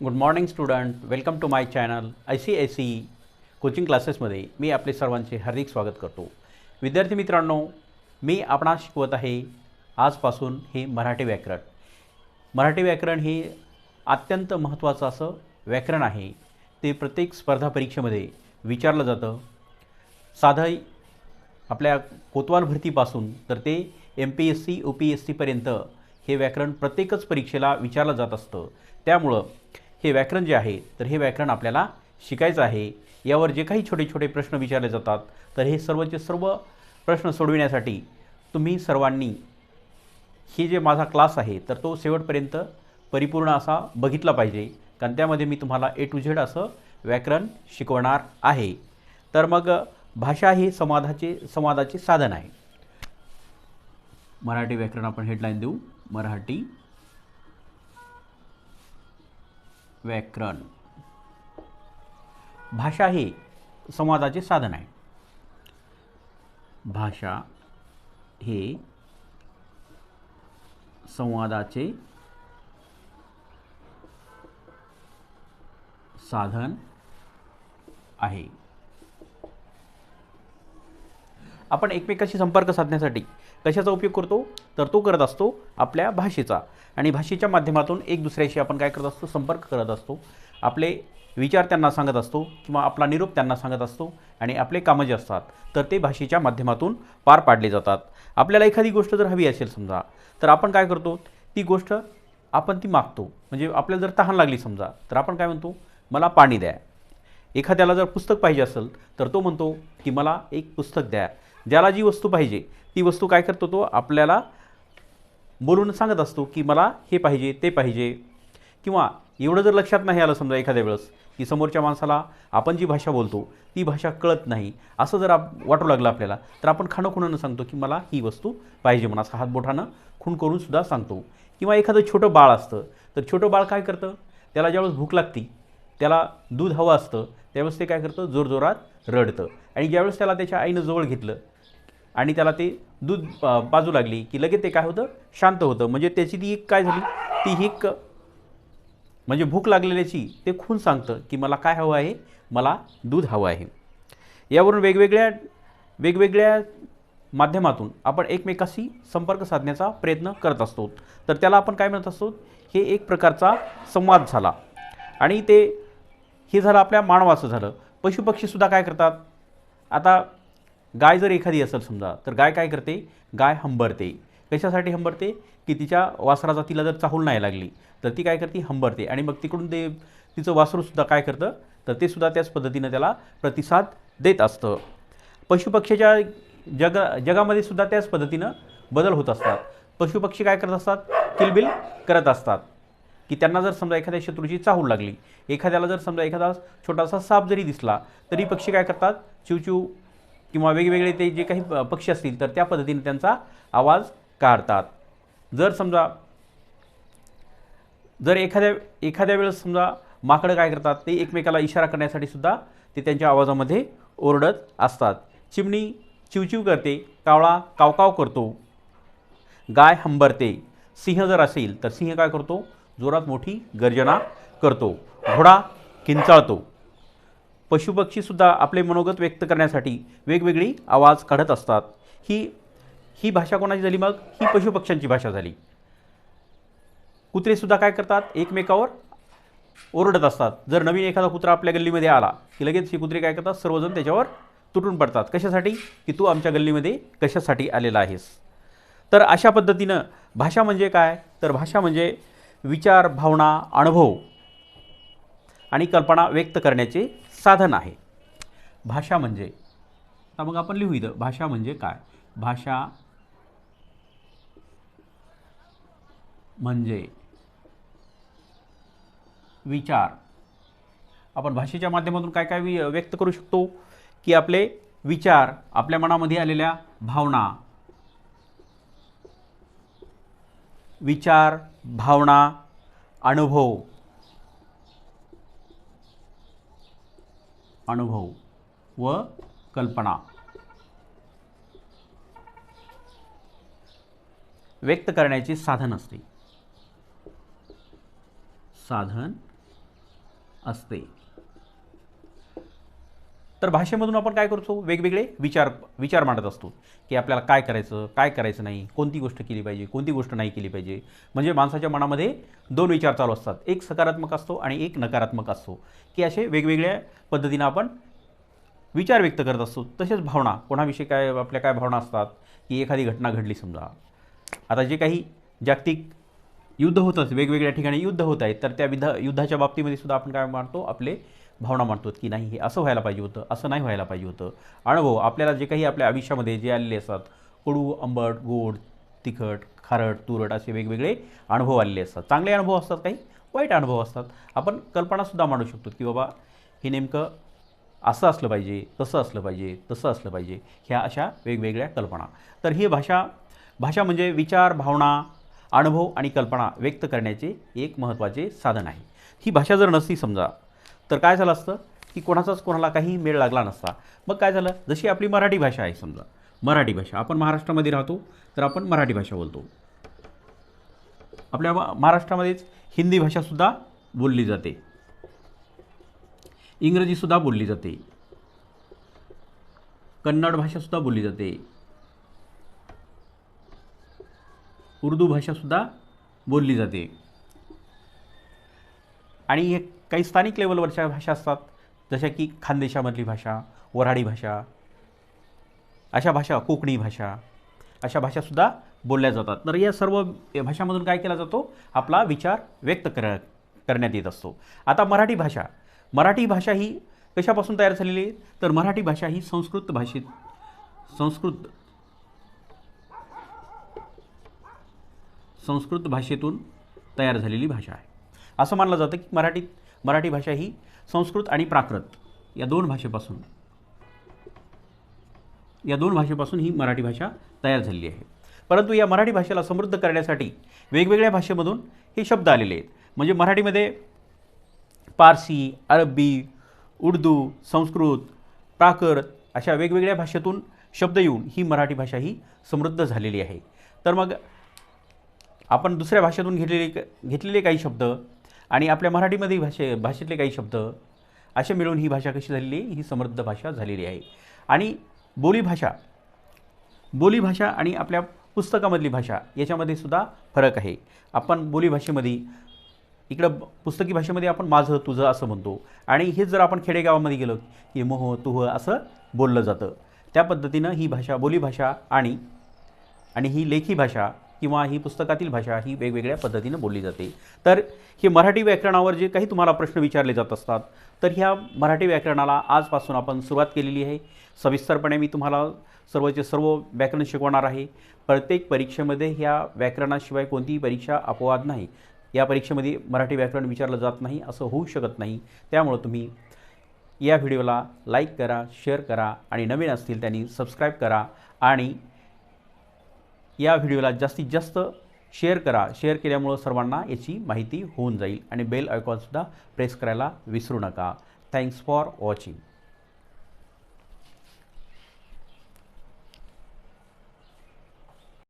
Good morning student welcome to my channel I C I C coaching क्लासेसमध्ये मी आपले सर्वांचे हार्दिक स्वागत करतो. विद्यार्थी मित्रांनो मी आपणास शिकवत आहे आजपासून हे मराठी व्याकरण. मराठी व्याकरण हे अत्यंत महत्त्वाचं असं व्याकरण आहे. ते प्रत्येक स्पर्धा परीक्षेमध्ये विचारलं जातं. साधं आपल्या कोतवाल भरतीपासून तर ते M P S C O P S सीपर्यंत हे व्याकरण प्रत्येकच परीक्षेला विचारलं जात असतं. त्यामुळं हे व्याकरण जे आहे तर हे व्याकरण आपल्याला शिकायचं आहे. यावर जे काही छोटे छोटे प्रश्न विचारले जातात तर हे सर्वचे सर्व प्रश्न सोडविण्यासाठी तुम्ही सर्वांनी हे जे माझा क्लास आहे तर तो शेवटपर्यंत परिपूर्ण असा बघितला पाहिजे. कारण त्यामध्ये मी तुम्हाला ए टू झेड असं व्याकरण शिकवणार आहे. तर मग भाषा हे समाधाचे संवादाचे साधन आहे. मराठी व्याकरण आपण हेडलाईन देऊ. मराठी व्याकरण. भाषा हे संवादाचे साधन आहे. भाषा हे संवादाचे साधन आहे. आपण एकमेकाशी संपर्क साधण्यासाठी कशाचा उपयोग करतो? तर तो करत असतो आपल्या भाषेचा. आणि भाषेच्या माध्यमातून एक दुसऱ्याशी आपण काय करत असतो? संपर्क करत असतो. आपले विचार त्यांना सांगत असतो किंवा आपला निरोप त्यांना सांगत असतो आणि आपले कामं जे असतात तर ते भाषेच्या माध्यमातून पार पाडले जातात. आपल्याला एखादी गोष्ट जर हवी असेल समजा तर आपण काय करतो? ती गोष्ट आपण ती मागतो. म्हणजे आपल्याला जर तहान लागली समजा तर आपण काय म्हणतो? मला पाणी द्या. एखाद्याला जर पुस्तक पाहिजे असेल तर तो म्हणतो की मला एक पुस्तक द्या. ज्याला जी वस्तू पाहिजे ती वस्तू काय करतो तो आपल्याला बोलून सांगत असतो की मला हे पाहिजे ते पाहिजे. किंवा एवढं जर लक्षात नाही आलं समजा एखाद्या वेळेस की समोरच्या माणसाला आपण जी भाषा बोलतो ती भाषा कळत नाही असं जर आप वाटू लागलं आपल्याला तर आपण खाणं खुणानं सांगतो की मला ही वस्तू पाहिजे म्हणा असं हातबोठानं खूण करून सुद्धा सांगतो. किंवा एखादं छोटं बाळ असतं तर छोटं बाळ काय करतं? त्याला ज्यावेळेस भूक लागती त्याला दूध हवं असतं त्यावेळेस ते काय करतं? जोरजोरात रडतं. आणि ज्यावेळेस त्याला त्याच्या आईनं जवळ घेतलं आणि त्याला ते दूध बाजू लागली की लगेच ते काय होतं? शांत होतं. म्हणजे त्याची ती एक काय झाली? ती ही एक म्हणजे भूक लागलेल्याची ते खून सांगतं की मला काय हवं आहे? मला दूध हवं आहे. यावरून वेगवेगळ्या वेगवेगळ्या माध्यमातून आपण एकमेकाशी संपर्क साधण्याचा प्रयत्न करत असतो. तर त्याला आपण काय म्हणत असतो? हे एक प्रकारचा संवाद झाला. आणि ते हे झालं आपल्या मानवाचं झालं. पशुपक्षीसुद्धा काय करतात? आता गाय जर एखादी असेल समजा तर गाय काय करते? गाय हंबरते. कशासाठी हंबरते? की तिच्या वासराचा तिला जर चाहूल नाही लागली तर ती काय करते? हंबरते. आणि मग तिकडून ते तिचं वासरूसुद्धा काय करतं? तर ते सुद्धा त्याच पद्धतीनं त्याला प्रतिसाद देत असतं. पशुपक्षीच्या जग जगामध्ये सुद्धा त्याच पद्धतीनं बदल होत असतात. पशुपक्षी काय करत असतात? किलबिल करत असतात. की त्यांना जर समजा एखाद्या शत्रूची चाहूल लागली एखाद्याला जर समजा एखादा छोटासा साप जरी दिसला तरी पक्षी काय करतात? चिवचिव किंवा वेगवेगळे ते जे काही प- पक्षी असतील तर त्या पद्धतीने त्यांचा आवाज काढतात. जर समजा जर एखाद्या एखाद्या वेळेस समजा माकडं काय करतात ते एकमेकाला इशारा करण्यासाठी सुद्धा ते त्यांच्या आवाजामध्ये ओरडत असतात. चिमणी चिवचिव करते कावळा कावकाव करतो गाय हंबरते सिंह जर असेल तर सिंह काय करतो? जोरात मोठी गर्जना करतो घोडा किंचाळतो. पशुपक्षीसुद्धा आपले मनोगत व्यक्त करण्यासाठी वेगवेगळी आवाज काढत असतात. ही ही भाषा कोणाची झाली मग? ही पशुपक्ष्यांची भाषा झाली. कुत्रेसुद्धा काय करतात? एकमेकावर ओरडत असतात. जर नवीन एखादा कुत्रा आपल्या गल्लीमध्ये आला की लगेच ही कुत्रे काय करतात? सर्वजण त्याच्यावर तुटून पडतात. कशासाठी? की तू आमच्या गल्लीमध्ये कशासाठी आलेला आहेस? तर अशा पद्धतीनं भाषा म्हणजे काय? तर भाषा म्हणजे विचार भावना अनुभव आणि कल्पना व्यक्त करण्याचे साधन आहे. भाषा म्हणजे आता मग आपण लिहू इथं भाषा म्हणजे काय? भाषा म्हणजे विचार. आपण भाषेच्या माध्यमातून काय काय व्यक्त करू शकतो? की आपले विचार आपल्या मनामध्ये आलेल्या भावना विचार भावना अनुभव अनुभव व कल्पना. व्यक्त करण्याचे साधन असते. साधन असते. तर भाषेमधून आपण काय करतो? वेगवेगळे विचार विचार मांडत असतो की आपल्याला काय करायचं काय करायचं नाही कोणती गोष्ट केली पाहिजे कोणती गोष्ट नाही केली पाहिजे. म्हणजे माणसाच्या मनामध्ये दोन विचार चालू असतात. एक सकारात्मक असतो आणि एक नकारात्मक असतो. की असे वेगवेगळ्या पद्धतीनं आपण विचार व्यक्त करत असतो. तसेच भावना कोणाविषयी काय आपल्या काय भावना असतात? की एखादी घटना घडली समजा. आता जे काही जागतिक युद्ध होत असते वेगवेगळ्या ठिकाणी युद्ध होत आहेत तर त्या विधा युद्धाच्या बाबतीमध्ये सुद्धा आपण काय मानतो? आपले भावना मांडतो की नाही हे असं व्हायला पाहिजे होतं असं नाही व्हायला पाहिजे होतं. अनुभव हो, आपल्याला जे काही आपल्या आयुष्यामध्ये जे आलेले असतात कडू आंबट गोड तिखट खारट तुरट असे वेगवेगळे अनुभव आलेले असतात. चांगले अनुभव असतात काही वाईट अनुभव असतात. आपण कल्पनासुद्धा मांडू शकतो की बाबा हे नेमकं असं असलं पाहिजे तसं असलं पाहिजे तसं असलं पाहिजे ह्या अशा वेगवेगळ्या कल्पना. तर ही भाषा भाषा म्हणजे विचार भावना अनुभव आणि कल्पना व्यक्त करण्याचे एक महत्त्वाचे साधन आहे. ही भाषा जर नसती समजा तर काय झालं असतं की कोणाचाच कोणाला काही मेळ लागला नसता. मग काय झालं? जशी आपली मराठी भाषा आहे समजा. मराठी भाषा. आपण महाराष्ट्रामध्ये राहतो तर आपण मराठी भाषा बोलतो. आपल्या महाराष्ट्रामध्येच हिंदी भाषासुद्धा बोलली जाते. इंग्रजीसुद्धा बोलली जाते. कन्नड भाषासुद्धा बोलली जाते. उर्दू भाषासुद्धा बोलली जाते. आणि हे काही स्थानिक लेवलवरच्या भाषा असतात जशा की खानदेशामधली भाषा वऱ्हाडी भाषा अशा भाषा कोकणी भाषा अशा भाषासुद्धा बोलल्या जातात. तर या सर्व भाषामधून काय केला जातो? आपला विचार व्यक्त कर करण्यात येत असतो. आता मराठी भाषा. मराठी भाषा ही कशापासून तयार झालेली? आहे तर मराठी भाषा ही संस्कृत भाषेत संस्कृत संस्कृत भाषेतून तयार झालेली भाषा आहे. असं मानलं जातं की मराठीत मराठी भाषा ही संस्कृत आणि प्राकृत या दोन भाषेपासून या दोन भाषेपासून ही मराठी भाषा तयार झालेली आहे. परंतु या मराठी भाषेला समृद्ध करण्यासाठी वेगवेगळ्या भाषेमधून हे शब्द आलेले आहेत. म्हणजे मराठीमध्ये पारसी अरबी उर्दू संस्कृत प्राकृत अशा वेगवेगळ्या भाषेतून शब्द येऊन ही मराठी भाषा ही समृद्ध झालेली आहे. तर मग आपण दुसऱ्या भाषेतून घेतलेले घेतलेले काही शब्द आणि आपल्या मराठीमध्ये भाषे भाषेतले काही शब्द असे मिळून ही भाषा कशी झालेली ही समृद्ध भाषा झालेली आहे. आणि बोलीभाषा बोलीभाषा आणि आपल्या पुस्तकामधली भाषा याच्यामध्ये सुद्धा फरक आहे. आपण बोलीभाषेमध्ये इकडं पुस्तकी भाषेमध्ये आपण माझं तुझं असं म्हणतो. आणि हे जर आपण खेडेगावामध्ये गेलो की मोह तुह असं बोललं जातं. त्या पद्धतीनं ही भाषा बोलीभाषा आणि आणि ही लेखी भाषा किंवा ही पुस्तकातील भाषा ही वेगवेगळ्या पद्धतीनं बोलली जाते. तर हे मराठी व्याकरणावर जे काही तुम्हाला प्रश्न विचारले जात असतात तर ह्या मराठी व्याकरणाला आजपासून आपण सुरुवात केलेली आहे. सविस्तरपणे मी तुम्हाला सर्वचे सर्व व्याकरण शिकवणार आहे प्रत्येक परीक्षेमध्ये ह्या व्याकरणाशिवाय कोणतीही परीक्षा अपवाद नाही. या परीक्षेमध्ये मराठी व्याकरण विचारलं जात नाही असं होऊ शकत नाही. त्यामुळं तुम्ही या व्हिडिओला लाईक करा शेअर करा आणि नवीन असतील त्यांनी सबस्क्राईब करा आणि या व्हिडिओला जास्तीत जास्त शेअर करा. शेअर केल्यामुळं सर्वांना याची माहिती होऊन जाईल आणि बेल आयकॉनसुद्धा प्रेस करायला विसरू नका. Thanks for watching